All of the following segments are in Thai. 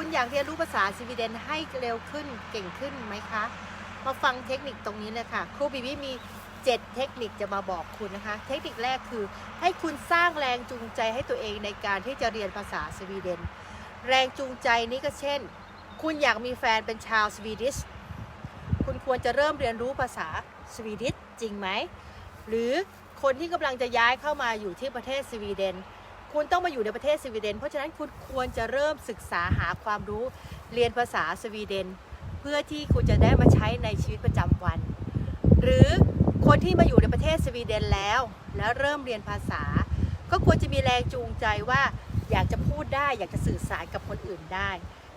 คุณอยากเรียนรู้ภาษาสวีเดนให้เร็วขึ้นเก่งขึ้นไหมคะ มาฟังเทคนิคตรงนี้เลยค่ะ ครูบีบีมี 7 เทคนิคจะมาบอกคุณนะคะ เทคนิคแรกคือ ให้คุณสร้างแรงจูงใจให้ตัวเองในการที่จะเรียนภาษาสวีเดน แรงจูงใจนี้ก็เช่น คุณอยากมีแฟนเป็นชาวสวีดิช คุณควรจะเริ่มเรียนรู้ภาษาสวีดิชจริงไหม หรือคนที่กำลังจะย้ายเข้ามาอยู่ที่ประเทศสวีเดน คุณต้องมาอยู่ในประเทศสวีเดน เพราะฉะนั้นคุณควรจะเริ่มศึกษาหาความรู้เรียนภาษาสวีเดน เพื่อที่คุณจะได้มาใช้ในชีวิตประจำวัน หรือคนที่มาอยู่ในประเทศสวีเดนแล้ว แล้วเริ่มเรียนภาษา ก็ควรจะมีแรงจูงใจว่าอยากจะพูดได้ อยากจะสื่อสารกับคนอื่นได้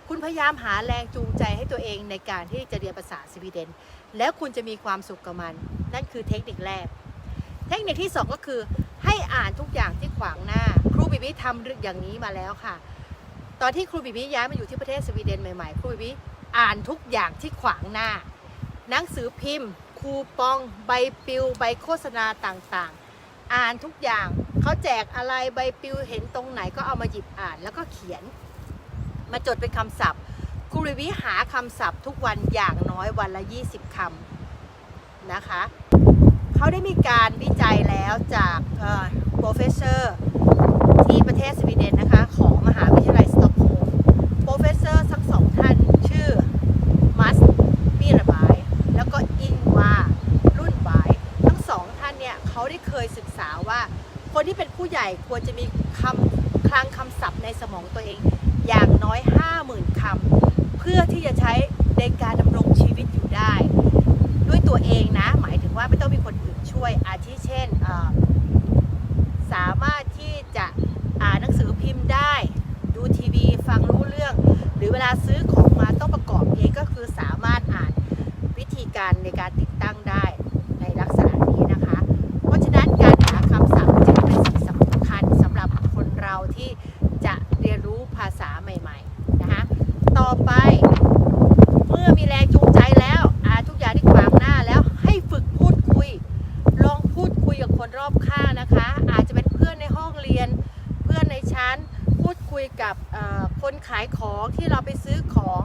คุณพยายามหาแรงจูงใจให้ตัวเองในการที่จะเรียนภาษาสวีเดน แล้วคุณจะมีความสุขกับมัน นั่นคือเทคนิคแรก เทคนิคที่ 2 ก็คือ ให้อ่านทุกอย่างที่ขวางหน้า ครูบิบิทำอย่างนี้มาแล้วค่ะ ตอนที่ครูบิบิย้ายมาอยู่ที่ประเทศสวีเดนใหม่ๆ ครูบิบิอ่านทุกอย่างที่ขวางหน้า หนังสือพิมพ์ คูปอง ใบปลิว ใบโฆษณาต่างๆ อ่านทุกอย่างเขาแจกอะไรใบปลิวเห็นตรงไหนก็เอามาหยิบอ่านแล้วก็เขียน มาจดเป็นคำศัพท์ครูบิบิหาคำศัพท์ทุกวันอย่างน้อยวันละ 20คำนะคะ เขาได้มีการวิจัยแล้วจากโปรเฟสเซอร์ที่ประเทศสวีเดนนะคะของมหาวิทยาลัยสต็อกโฮล์มโปรเฟสเซอร์ทั้งสองท่านชื่อมัสปีระบายแล้วก็อิงวารุ่นบายทั้งสองท่านเนี่ยเขาได้เคยศึกษาว่า คนที่เป็นผู้ใหญ่ควรจะมีคำคลังคำศัพท์ในสมองตัวเอง อย่างน้อย 50,000คำเพื่อที่จะใช้ในการดำรงชีวิตอยู่ได้ ด้วยตัวเองนะ หมายถึงว่าไม่ต้องมีคนอื่น ช่วยอาทิเช่น สามารถที่จะอ่านหนังสือพิมพ์ได้ ดูทีวีฟังรู้เรื่อง หรือเวลาซื้อของมาต้องประกอบเองก็คือสามารถอ่านวิธีการในการติดตั้งได้ในลักษณะนี้นะคะ เพราะฉะนั้นการหาคำศัพท์จึงเป็นสิ่งสำคัญสำหรับคนเราที่จะเรียนรู้ภาษาใหม่ๆนะคะ ต่อไป เมื่อมีแรงจูงใจแล้วอ่านทุกอย่างที่ขวางหน้าแล้วให้ฝึกพูดคุย ลองพูด คนรอบข้างนะคะ อาจจะเป็นเพื่อนในห้องเรียน เพื่อนในชั้น พูดคุยกับคนขายของที่เราไปซื้อของ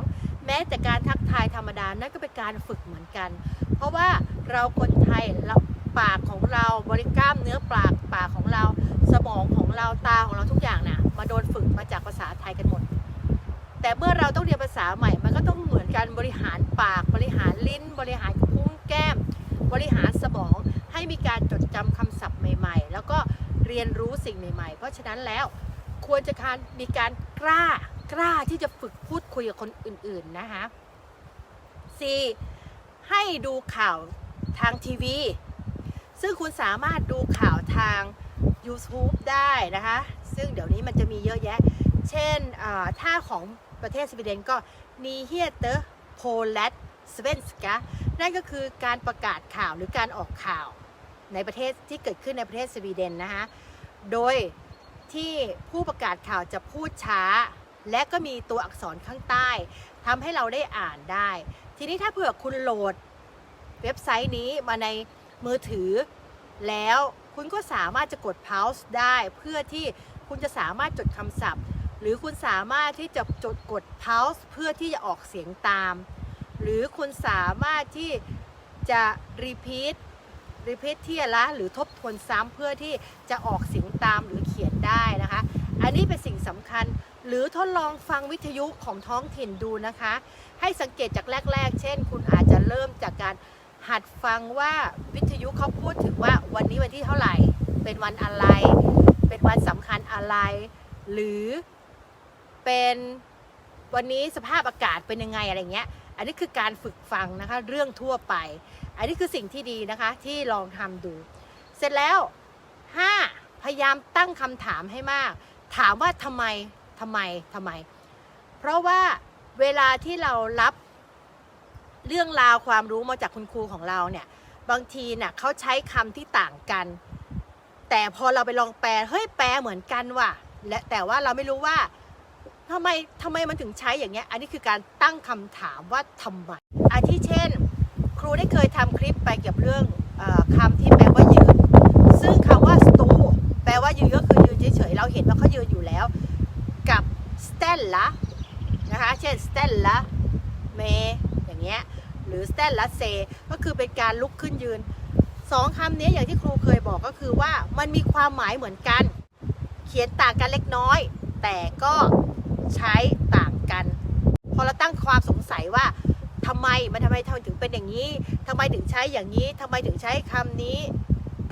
แม้แต่การทักทายธรรมดานั่นก็เป็นการฝึกเหมือนกัน เพราะว่าเราคนไทยเราปากของเราบริกล้ามเนื้อปากปากของเรา สมองของเราตาของเราทุกอย่างน่ะมาโดนฝึกมาจากภาษาไทยกันหมด แต่เมื่อเราต้องเรียนภาษาใหม่ มันก็ต้องเหมือนกันบริหารปากบริหารลิ้น บริหารพุ้งแก้ม บริหารสมอง ให้มีการจดจำคำศัพท์ใหม่ ๆ แล้วก็เรียนรู้สิ่งใหม่ ๆ เพราะฉะนั้นแล้วควรจะการมีการกล้ากล้าที่จะฝึกพูดคุยกับคนอื่นๆนะคะ C ให้ดูข่าวทางทีวี ซึ่งคุณสามารถดูข่าวทาง YouTube ได้นะคะ ซึ่งเดี๋ยวนี้มันจะมีเยอะแยะ เช่นอ่าถ้าของประเทศสวีเดนก็ n ีเฮียเตอร์โพลัดสเวนสกานั่นก็คือการประกาศข่าวหรือการออกข่าว ในประเทศที่เกิดขึ้นในประเทศสวีเดนนะคะ โดยที่ผู้ประกาศข่าวจะพูดช้า และก็มีตัวอักษรข้างใต้ทำให้เราได้อ่านได้ ทีนี้ถ้าเผื่อคุณโหลดเว็บไซต์นี้มาในมือถือ แล้วคุณก็สามารถจะกด pause ได้เพื่อที่คุณจะสามารถจดคำศัพท์ หรือคุณสามารถที่จะจดกด pause เพื่อที่จะออกเสียงตาม หรือคุณสามารถที่จะ repeat repeat ที่ละหรือทบทวนซ้ำเพื่อที่จะออกเสียงตามหรือเขียนได้นะคะ อันนี้เป็นสิ่งสำคัญหรือทดลองฟังวิทยุของท้องถิ่นดูนะคะ ให้สังเกตจากแรก ๆ เช่น คุณอาจจะเริ่มจากการหัดฟังว่าวิทยุเขาพูดถึงว่าวันนี้วันที่เท่าไหร่ เป็นวันอะไร เป็นวันสำคัญอะไร หรือเป็นวันนี้สภาพอากาศเป็นยังไงอะไรเงี้ย อันนี้คือการฝึกฟังนะคะเรื่องทั่วไป อันนี้คือสิ่งที่ดีนะคะที่ลองทำดู เสร็จแล้ว 5. พยายามตั้งคำถามให้มาก ถามว่าทำไมทำไมทำไม เพราะว่าเวลาที่เรารับเรื่องราวความรู้มาจากคุณครูของเราเนี่ยบางทีน่ะเขาใช้คำที่ต่างกัน แต่พอเราไปลองแปลเฮ้ยแปลเหมือนกันว่ะและแต่ว่าเราไม่รู้ว่า ทำไมทำไมมันถึงใช้อย่างเงี้ย อันนี้คือการตั้งคำถามว่าทำไมอาทิเช่น ครูได้เคยทำคลิปไปเกี่ยวกับเรื่องอคำที่แปลว่ายืน ซึ่งคำว่า stool แปลว่ายืนก็คือยืนเฉยๆ เราเห็นว่าเขายืนอยู่แล้ว กับ ställa นะคะ เช่นสเตนละเมอย่างเงี้ย หรือสเตนละเซก็คือเป็นการลุกขึ้นยืนสองคำนี้อย่างที่ครูเคยบอกก็คือว่ามันมีความหมายเหมือนกัน เขียนต่างกันเล็กน้อย แต่ก็ ใช้ต่างกัน พอเราตั้งความสงสัยว่าทำไมมันทำไมทำไมถึงเป็นอย่างนี้ทำไมถึงใช้อย่างนี้ทำไมถึงใช้คำนี้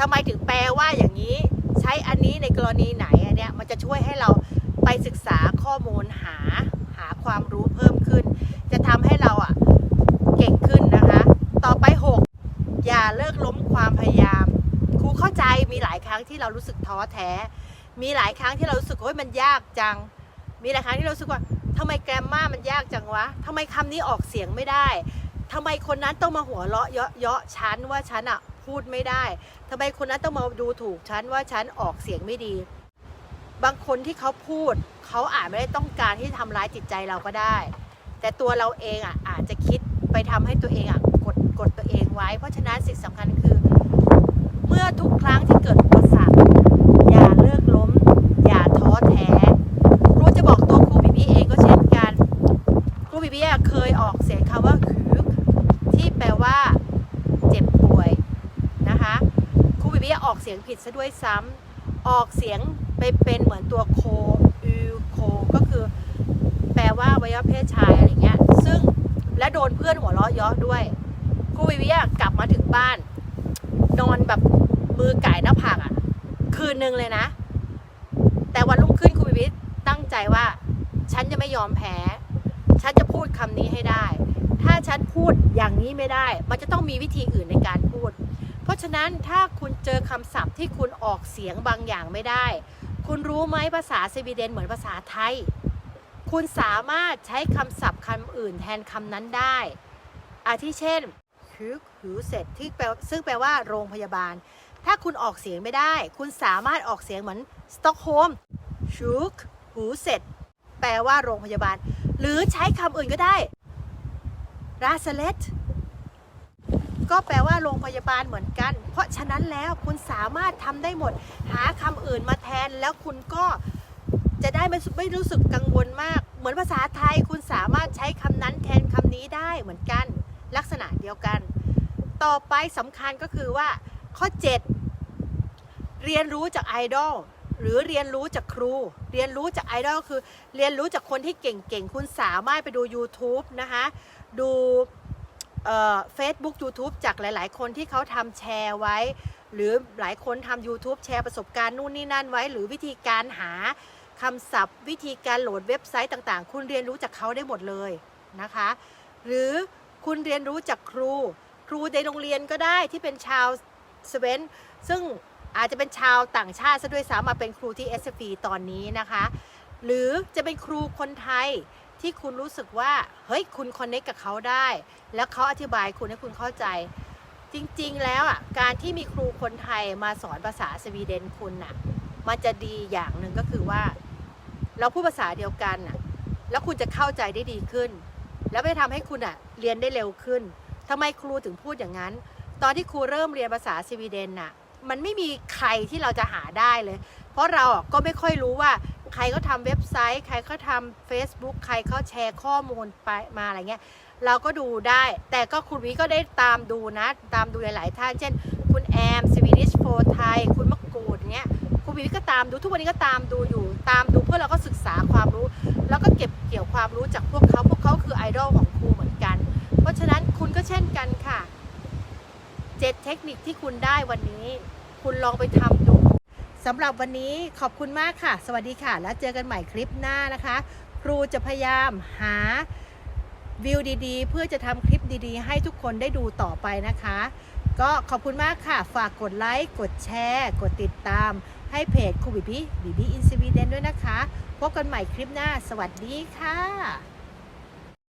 ทำไมถึงแปลว่าอย่างนี้ ใช้อันนี้ในกรณีไหนอันเนี้ยมันจะช่วยให้เราไปศึกษาข้อมูลหาหาความรู้เพิ่มขึ้น จะทำให้เราอะเก่งขึ้นนะคะ ต่อไป 6 อย่าเลิกล้มความพยายามครูเข้าใจมีหลายครั้งที่เรารู้สึกท้อแท้ มีหลายครั้งที่เรารู้สึกว่าเฮ้ยมันยากจัง มีหลายครั้งที่เราสึกว่าทำไมแกรมมามันยากจังวะทำไมคำนี้ออกเสียงไม่ได้ทำไมคนนั้นต้องมาหัวเราะเยาะเยาะฉันว่าฉันอะพูดไม่ได้ทำไมคนนั้นต้องมาดูถูกฉันว่าฉันออกเสียงไม่ดี บางคนที่เขาพูดเขาอาจไม่ได้ต้องการที่จะทำร้ายจิตใจเราก็ได้ แต่ตัวเราเองอะอาจจะคิดไปทำให้ตัวเองอะกดกดตัวเองไว้ เพราะฉะนั้นสิ่งสำคัญคือ เมื่อทุกครั้งที่เกิดอุปสรรคอย่าเลิกล้ม อย่าท้อแท้ ครูจะบอกตัวครูบิบี้เองก็เช่นกัน ครูบิบี้อะเคยออกเสียงคำว่าคือที่แปลว่าเจ็บป่วยนะคะครูบิบี้ออกเสียงผิดซะด้วยซ้ำออกเสียงไปเป็นเหมือนตัวโคอืโคก็คือแปลว่าวัยวะเพศชายอะไรเงี้ย ซึ่งและโดนเพื่อนหัวเราะเยาะด้วยครูบิบี้อะกลับมาถึงบ้าน นอนแบบมือไก่หน้าผากอะคืนนึงเลยนะ แต่วันรุ่งขึ้นครูบิบิตั้งใจว่า ฉันจะไม่ยอมแพ้ ฉันจะพูดคำนี้ให้ได้ ถ้าฉันพูดอย่างนี้ไม่ได้ มันจะต้องมีวิธีอื่นในการพูด เพราะฉะนั้นถ้าคุณเจอคำศัพท์ที่คุณออกเสียงบางอย่างไม่ได้ คุณรู้ไหมภาษาสวีเดนเหมือนภาษาไทย คุณสามารถใช้คำศัพท์คำอื่นแทนคำนั้นได้ อาทิเช่นฮึกหือเสร็จที่แปลซึ่งแปลว่าโรงพยาบาล ถ้าคุณออกเสียงไม่ได้ คุณสามารถออกเสียงเหมือนสต็อกโฮมชุกหูเสร็จแปลว่าโรงพยาบาล หรือใช้คำอื่นก็ได้ราสเลตก็แปลว่าโรงพยาบาลเหมือนกัน เพราะฉะนั้นแล้วคุณสามารถทำได้หมด หาคำอื่นมาแทนแล้วคุณก็จะได้ไม่ไม่รู้สึกกังวลมาก เหมือนภาษาไทยคุณสามารถใช้คำนั้นแทนคำนี้ได้เหมือนกัน ลักษณะเดียวกัน ต่อไปสำคัญก็คือว่าข้อ 7 เรียนรู้จากไอดอล หรือเรียนรู้จากครู เรียนรู้จากไอดอลคือ เรียนรู้จากคนที่เก่งๆ คุณสามารถไปดู YouTube นะคะดูเฟซบุ๊กยูทูบจากหลาย ๆ คนที่เขาทำแชร์ไว้ หรือหลายคนทำ YouTube แชร์ประสบการณ์นู่นนี่นั่นไว้ หรือวิธีการหาคำศัพท์ วิธีการโหลดเว็บไซต์ต่างๆ คุณเรียนรู้จากเขาได้หมดเลยนะคะ หรือคุณเรียนรู้จากครู ครูในโรงเรียนก็ได้ที่เป็นชาวสเวนซึ่ง อาจจะเป็นชาวต่างชาติซะด้วยซ้ำมาเป็นครูที่ s f ตอนนี้นะคะ หรือจะเป็นครูคนไทยที่คุณรู้สึกว่า เฮ้ย คุณคอนเนคกับเขาได้ แล้วเขาอธิบายคุณให้คุณเข้าใจ จริงๆ แล้วอะการที่มีครูคนไทยมาสอนภาษาสวีเดนคุณน่ะมันจะดีอย่างหนึ่งก็คือว่า เราพูดภาษาเดียวกันน่ะแล้วคุณจะเข้าใจได้ดีขึ้น แล้วไปทำให้คุณอะเรียนได้เร็วขึ้นทำไมครูถึงพูดอย่างนั้น ตอนที่ครูเริ่มเรียนภาษาสวีเดนน่ะ มันไม่มีใครที่เราจะหาได้เลย เพราะเราก็ไม่ค่อยรู้ว่าใครเขาทำเว็บไซต์ ใครเขาทำ Facebook ใครเขาแชร์ข้อมูลไปมาอะไรเงี้ย เราก็ดูได้ แต่ก็คุณวิก็ได้ตามดูนะ ตามดูหลาย ๆ ท่าน เช่น คุณแอมสวีดิชโฟไทย คุณมะกรูดเงี้ย คุณวิก็ตามดู ทุกวันนี้ก็ตามดูอยู่ ตามดูเพื่อเราก็ศึกษาความรู้ แล้วก็เก็บเกี่ยวความรู้จากพวกเขา พวกเขาคือไอดอลของครูเหมือนกัน เพราะฉะนั้นคุณก็เช่นกันค่ะ เจ็ดเทคนิคที่คุณได้วันนี้ คุณลองไปทำดูสำหรับวันนี้ขอบคุณมากค่ะ สวัสดีค่ะ แล้วเจอกันใหม่คลิปหน้านะคะ ครูจะพยายามหาวิวดีๆ เพื่อจะทำคลิปดีๆ ให้ทุกคนได้ดูต่อไปนะคะ ก็ขอบคุณมากค่ะ ฝากกดไลค์ กดแชร์ กดติดตาม ให้เพจครูบิบีบีบีอินสวีเดนด้วยนะคะ พบกันใหม่คลิปหน้า สวัสดีค่ะ